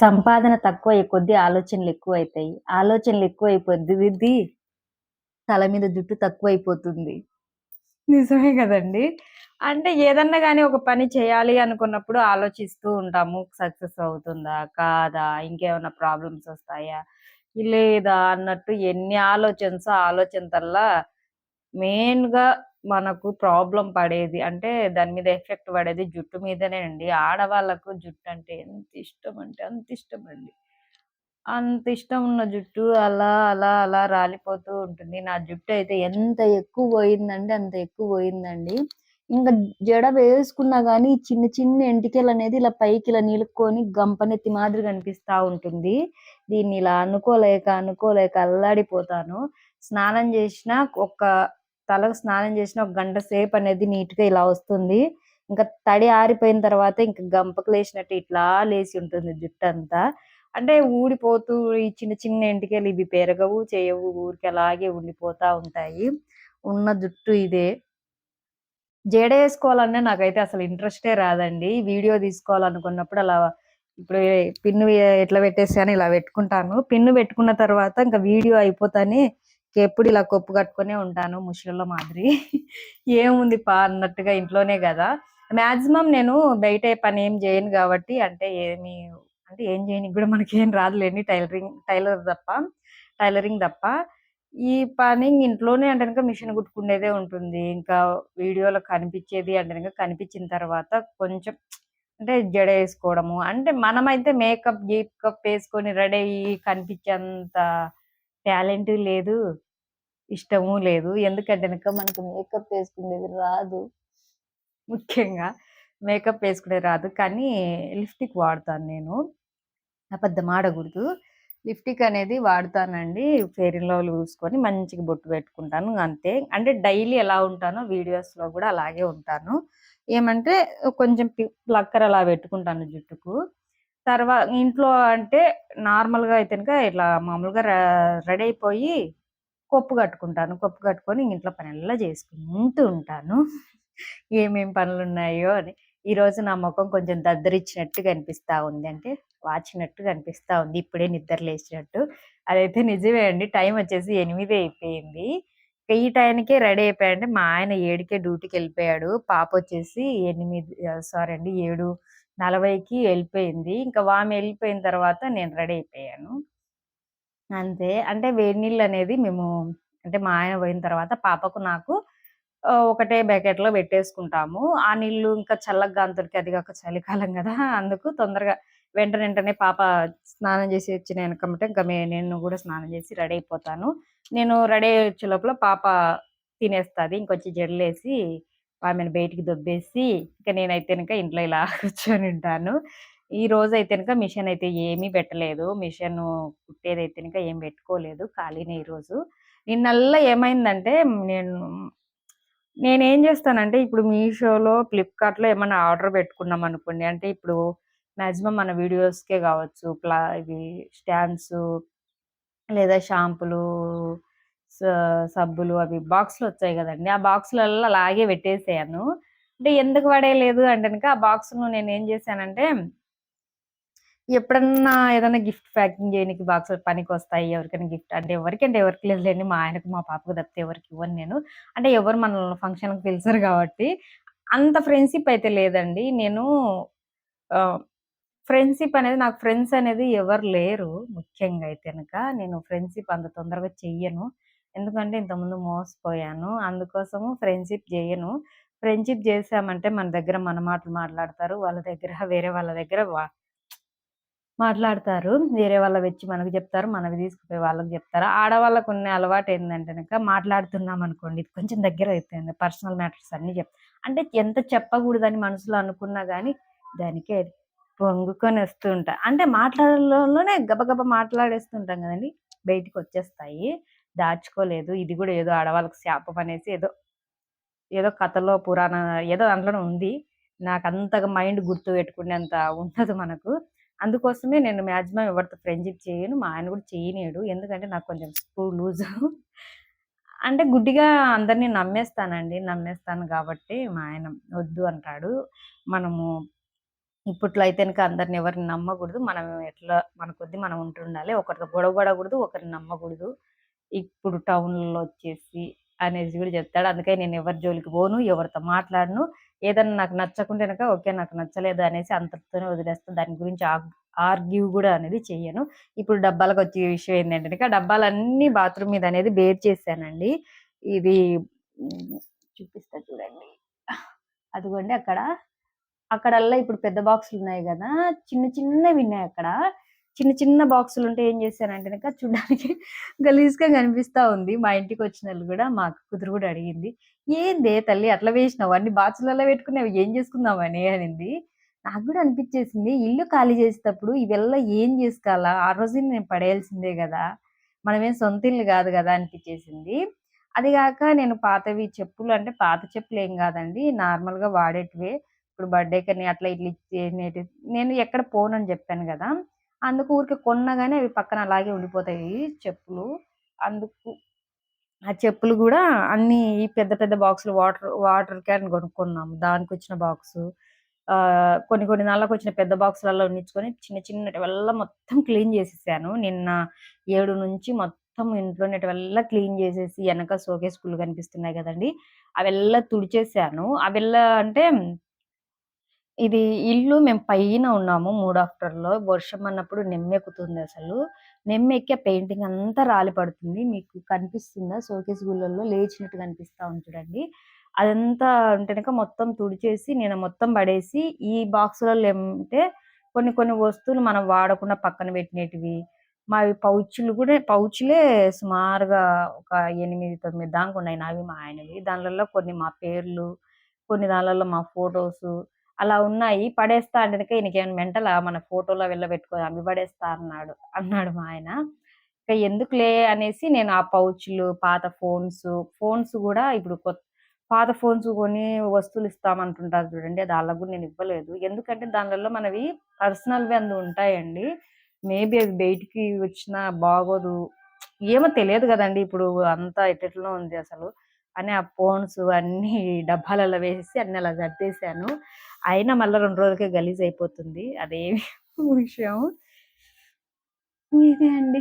సంపాదన తక్కువయ్యే కొద్ది ఆలోచనలు ఎక్కువైతాయి. ఆలోచనలు ఎక్కువైపోద్ది తల మీద జుట్టు తక్కువైపోతుంది. నిజమే కదండి అంటే ఏదన్నా కానీ ఒక పని చేయాలి అనుకున్నప్పుడు ఆలోచిస్తూ ఉంటాము. సక్సెస్ అవుతుందా? కాదా? ఇంకేమైనా ప్రాబ్లమ్స్ వస్తాయా లేదా అన్నట్టు ఎన్ని ఆలోచనస్ ఆలోచనతల్లా మెయిన్‌గా మనకు ప్రాబ్లం పడేది అంటే దాని మీద ఎఫెక్ట్ పడేది జుట్టు మీదనే అండి. ఆడవాళ్ళకు జుట్టు అంటే ఎంత ఇష్టం అంటే అంత ఇష్టం అండి అంత ఇష్టం ఉన్న జుట్టు అలా, అలా, అలా రాలిపోతూ ఉంటుంది. నా జుట్టు అయితే ఎంత ఎక్కువ పోయిందంటే అంత ఎక్కువ పోయిందండి. ఇంకా జడ వేసుకున్నా కానీ చిన్న చిన్న ఎంటికలనేది ఇలా పైకి ఇలా నిలుక్కొని గంపనెత్తి మాదిరి కనిపిస్తూ ఉంటుంది. దీన్ని ఇలా అనుకోలేక, అనుకోలేక అల్లాడిపోతాను. స్నానం చేసిన ఒక తలకు స్నానం చేసిన ఒక గంట సేపు అనేది నీట్‌గా ఇలా వస్తుంది. ఇంకా తడి ఆరిపోయిన తర్వాత ఇంకా గంపకు లేసినట్టు ఇట్లా లేచి ఉంటుంది జుట్టు అంతా అంటే ఊడిపోతూ ఈ చిన్న చిన్న ఎంటికలు ఇవి పెరగవు, చేయవు. ఊరికి అలాగే ఉండిపోతా ఉంటాయి. ఉన్న జుట్టు ఇదే. జడ వేసుకోవాలన్నా నాకైతే అసలు ఇంట్రెస్టే రాదండి. వీడియో తీసుకోవాలనుకున్నప్పుడు అలా ఇప్పుడు పిన్ను ఎట్లా పెట్టేసి అని ఇలా పెట్టుకుంటాను. పిన్ను పెట్టుకున్న తర్వాత ఇంకా వీడియో అయిపోతానే ఎప్పుడు ఇలా కొప్పు కట్టుకునే ఉంటాను ముషలోళ్ళ మాదిరి. ఏముంది పా అన్నట్టుగా ఇంట్లోనే కదా మాక్సిమం నేను బయట పని ఏం చేయను కాబట్టి అంటే ఏమి అంటే ఏం చేయని కూడా మనకి ఏం రాదులేండి టైలరింగ్ టైలర్ తప్ప టైలరింగ్ తప్ప. ఈ పని ఇంట్లోనే అంటే గనక మిషన్ కుట్టుకునేదే ఉంటుంది. ఇంకా వీడియోలో కనిపించేది అంటే గనక కనిపించిన తర్వాత కొంచెం అంటే జడ వేసుకోవడము అంటే మనమైతే మేకప్, గీకప్ వేసుకొని రెడీ అయ్యి కనిపించేంత టాలెంటు లేదు. ఇష్టము లేదు. ఎందుకంటే గనక మనకు మేకప్ వేసుకునేది రాదు. ముఖ్యంగా మేకప్ వేసుకునేది రాదు. కానీ లిప్‌స్టిక్ వాడతాను నేను. అబద్ధం ఆడకూడదు. లిప్‌స్టిక్ అనేది వాడతానండి. ఫెయిర్ అండ్ లవ్లీ మంచిగా బొట్టు పెట్టుకుంటాను అంతే. అంటే డైలీ ఎలా ఉంటానో వీడియోస్‌లో కూడా అలాగే ఉంటాను. ఏమంటే కొంచెం ప్లక్కర్ అలా పెట్టుకుంటాను జుట్టుకు. తర్వా ఇంట్లో అంటే నార్మల్‌గా అయితే గనక ఇట్లా మామూలుగా రెడీ అయిపోయి కొప్పు కట్టుకుంటాను. కొప్పు కట్టుకొని ఇంట్లో పనెల్లా చేసుకుంటూ ఉంటాను. ఏమేం పనులున్నాయో అని. ఈరోజు నా మొఖం కొంచెం దద్దరిచ్చినట్టు కనిపిస్తూ ఉంది. అంటే వాచినట్టు కనిపిస్తూ ఉంది. ఇప్పుడే నిద్ర లేచినట్టు. అదైతే నిజమే అండి. టైం వచ్చేసి ఎనిమిది అయిపోయింది. ఈ టైంకే రెడీ అయిపోయాడంటే మా ఆయన ఏడికే డ్యూటీకి వెళ్ళిపోయాడు పాప వచ్చేసి ఎనిమిది సారీ అండి ఏడు నలభైకి వెళ్ళిపోయింది ఇంకా వామి వెళ్ళిపోయిన తర్వాత నేను రెడీ అయిపోయాను. అంతే. అంటే వేడి నీళ్ళు అనేది మేము అంటే మా ఆయన పోయిన తర్వాత పాపకు నాకు ఒకటే బకెట్‌లో పెట్టేసుకుంటాము. ఆ నీళ్ళు ఇంకా చల్లగా అంతటికి అది కాక చలికాలం కదా అందుకు తొందరగా వెంట వెంటనే పాప స్నానం చేసి వచ్చిన వెనకమంటే ఇంకా మే నేను కూడా స్నానం చేసి రెడీ అయిపోతాను. నేను రెడీ అయ్యి వచ్చే లోపల పాప తినేస్తుంది ఇంకొచ్చి జడలేసి ఆమెను బయటికి దొబ్బేసి ఇక నేనైతే కనుక ఇంట్లో ఇలా కూర్చొని ఉంటాను. ఈ అయితే వెనుక మిషన్ అయితే ఏమీ పెట్టలేదు. మిషను కుట్టేదైతే కనుక ఏం పెట్టుకోలేదు. ఖాళీనే ఈరోజు. నిన్నల్లా ఏమైందంటే నేను నేనేం చేస్తానంటే ఇప్పుడు మీషోలో, ఫ్లిప్‌కార్ట్‌లో ఏమైనా ఆర్డర్ పెట్టుకున్నాం అనుకోండి. అంటే ఇప్పుడు మాక్సిమం మన వీడియోస్‌కే కావచ్చు. ప్లా ఇవి స్టాండ్స్ లేదా షాంపులు సబ్బులు అవి బాక్స్లు వచ్చాయి కదండి ఆ బాక్స్లలో అలాగే పెట్టేసాను. అంటే ఎందుకు పడేయలేదు అంటే గనక ఆ బాక్స్‌ను ఏం చేశానంటే ఎప్పుడన్నా ఏదైనా గిఫ్ట్ ప్యాకింగ్ చేయడానికి బాక్స్ పనికి పనికొస్తాయి. ఎవరికైనా గిఫ్ట్ అంటే ఎవరికంటే ఎవరికి లేదులేండి. మా ఆయనకు, మా పాపకు తప్పితే ఎవరికి ఇవ్వను నేను. అంటే ఎవరు మనల్ని ఫంక్షన్‌కి పిలిచారు కాబట్టి అంత ఫ్రెండ్‌షిప్ అయితే లేదండి. నేను ఫ్రెండ్‌షిప్ అనేది నాకు ఫ్రెండ్స్ అనేది ఎవరు లేరు. ముఖ్యంగా అయితే కనుక నేను ఫ్రెండ్‌షిప్ అంత తొందరగా చెయ్యను. ఎందుకంటే ఇంతకుముందు మోసపోయాను. అందుకోసము ఫ్రెండ్‌షిప్ చేయను ఫ్రెండ్‌షిప్ చేశామంటే మన దగ్గర మన మాటలు మాట్లాడతారు. వాళ్ళ దగ్గర వేరే వాళ్ళ దగ్గర వా మాట్లాడతారు. వేరే వాళ్ళ వచ్చి మనకు చెప్తారు మనవి తీసుకుపోయి వాళ్ళకి చెప్తారు ఆడవాళ్ళకు ఉన్న అలవాటు ఏంటంటే మాట్లాడుతున్నాం అనుకోండి ఇది కొంచెం దగ్గర అవుతుంది పర్సనల్ మ్యాటర్స్ అన్నీ చెప్ అంటే ఎంత చెప్పకూడదని మనసులో అనుకున్నా కానీ దానికే పొంగుకొని వస్తూ అంటే మాట్లాడడంలోనే గబగబ మాట్లాడేస్తుంటాం కదండీ బయటికి వచ్చేస్తాయి దాచుకోలేదు. ఇది కూడా ఏదో ఆడవాళ్ళకి శాపం అనేసి ఏదో, ఏదో కథలో పురాణ ఏదో దాంట్లోనే ఉంది. నాకు అంతగా మైండ్ గుర్తు పెట్టుకునేంత ఉండదు మనకు. అందుకోసమే నేను మాక్సిమం ఎవరితో ఫ్రెండ్‌షిప్ చేయను. మా ఆయన కూడా చేయనేడు ఎందుకంటే నాకు కొంచెం స్క్రూ లూజు. అంటే గుడ్డిగా అందరిని నమ్మేస్తానండి. నమ్మేస్తాను కాబట్టి మా ఆయన వద్దు అంటాడు. మనము ఇప్పట్లో అయితే కనుక అందరిని ఎవరిని నమ్మకూడదు మనం ఎట్లా మన కొద్ది మనం ఉంటుండాలి ఒకరితో గొడవ పడకూడదు ఒకరిని నమ్మకూడదు ఇప్పుడు టౌన్లో వచ్చేసి అనేసి కూడా చెప్తాడు. అందుకే నేను ఎవరి జోలికి పోను ఎవరితో మాట్లాడను. ఏదన్నా నాకు నచ్చకుంటే కనుక ఓకే నాకు నచ్చలేదు అనేసి అంతటితోనే వదిలేస్తాను. దాని గురించి ఆర్గ్యూ కూడా అనేది చెయ్యను. ఇప్పుడు డబ్బాలకు వచ్చే విషయం ఏంటంటే కనుక ఆ డబ్బాలన్నీ బాత్రూమ్ మీద అనేది బేర్ చేశానండి. ఇది చూపిస్తా చూడండి. అదిగోండి అక్కడ. అక్కడల్లా ఇప్పుడు పెద్ద బాక్సులు ఉన్నాయి కదా చిన్న చిన్నవి ఉన్నాయి అక్కడ. చిన్న చిన్న బాక్సులు ఉంటే ఏం చేశానంటే కనుక చూడడానికి గలీజ్గా కనిపిస్తా ఉంది. మా ఇంటికి వచ్చిన వాళ్ళు కూడా మా కుదురు కూతురు కూడా అడిగింది ఏందే తల్లి అట్లా వేసినావు? అన్ని బాక్సులలో పెట్టుకునేవి ఏం చేసుకుందామని అనింది. నాకు కూడా అనిపించేసింది ఇల్లు ఖాళీ చేసేటప్పుడు ఇవెల్లా ఏం చేసుకోవాలా? ఆ రోజు నేను పడేయాల్సిందే కదా మనమేం సొంత ఇల్లు కాదు కదా అనిపించేసింది. అది కాక నేను పాతవి చెప్పులు అంటే పాత చెప్పులు ఏం కాదండి నార్మల్గా వాడేటివే. ఇప్పుడు బర్త్డే కానీ అట్లా ఇట్లా ఇచ్చేటి నేను ఎక్కడ పోనని చెప్పాను కదా అందుకు ఊరికే కొన్నగానే అవి పక్కన అలాగే ఉండిపోతాయి చెప్పులు. అందుకు ఆ చెప్పులు కూడా అన్ని ఈ పెద్ద పెద్ద బాక్సులు వాటర్ వాటర్ క్యాన్ కొనుక్కున్నాము. దానికి వచ్చిన బాక్స్ కొన్ని కొన్ని నెలలకు వచ్చిన పెద్ద బాక్సులలో ఉంచుకొని చిన్న చిన్నటి వల్ల మొత్తం క్లీన్ చేసేసాను. నిన్న ఏడు నుంచి మొత్తం ఇంట్లోనేటి వల్ల క్లీన్ చేసేసి వెనక షోకేస్ ఫుల్ కనిపిస్తున్నాయి కదండి అవెల్లా తుడిచేసాను. అవెల్లా అంటే ఇది ఇల్లు మేము పైన ఉన్నాము మూడో ఆఫ్టర్‌లో. వర్షం అన్నప్పుడు నెమ్మెక్కుతుంది అసలు. నెమ్మెక్కి పెయింటింగ్ అంతా రాలి పడుతుంది. మీకు కనిపిస్తుందా? షోకేస్ గుళ్ళల్లో లేచినట్టు కనిపిస్తూ ఉంది చూడండి. అదంతా ఉంటే మొత్తం తుడిచేసి నేను మొత్తం పడేసి ఈ బాక్సులలో ఏమంటే కొన్ని కొన్ని వస్తువులు మనం వాడకుండా పక్కన పెట్టినటివి మావి పౌచ్లు కూడా పౌచ్లే సుమారుగా ఒక 8, 9 దాకా ఉన్నాయి నావి, మా ఆయనవి. దానిలలో కొన్ని మా పేర్లు, కొన్ని దానిలలో మా ఫొటోసు అలా ఉన్నాయి. పడేస్తా అంటే గనక ఈయనకేమైనా మెంటలా? మన ఫోటోలో వెళ్ళబెట్టుకో పెట్టుకొని అవి పడేస్తా అన్నాడు అన్నాడు మా ఆయన. ఇంకా ఎందుకులే అనేసి నేను ఆ పౌచ్లు పాత ఫోన్స్, ఫోన్స్ కూడా ఇప్పుడు కొత్త పాత ఫోన్స్ కొని వస్తువులు ఇస్తామంటుంటారు చూడండి. అది ఆళ్ళకి నేను ఇవ్వలేదు. ఎందుకంటే దానిలో మనవి పర్సనల్‌వి అందు ఉంటాయండి. మేబీ అది బయటికి వచ్చినా బాగోదు. ఏమో తెలియదు కదండి ఇప్పుడు అంతా ఎట్టెట్లనో ఉంది అసలు. అని ఆ ఫోన్స్ అన్ని డబ్బాలలో వేసేసి అన్ని అలా సర్దేశాను. అయినా మళ్ళీ రెండు రోజులకే గలీజ్ అయిపోతుంది. అదేమి విషయం. ఇదే అండి.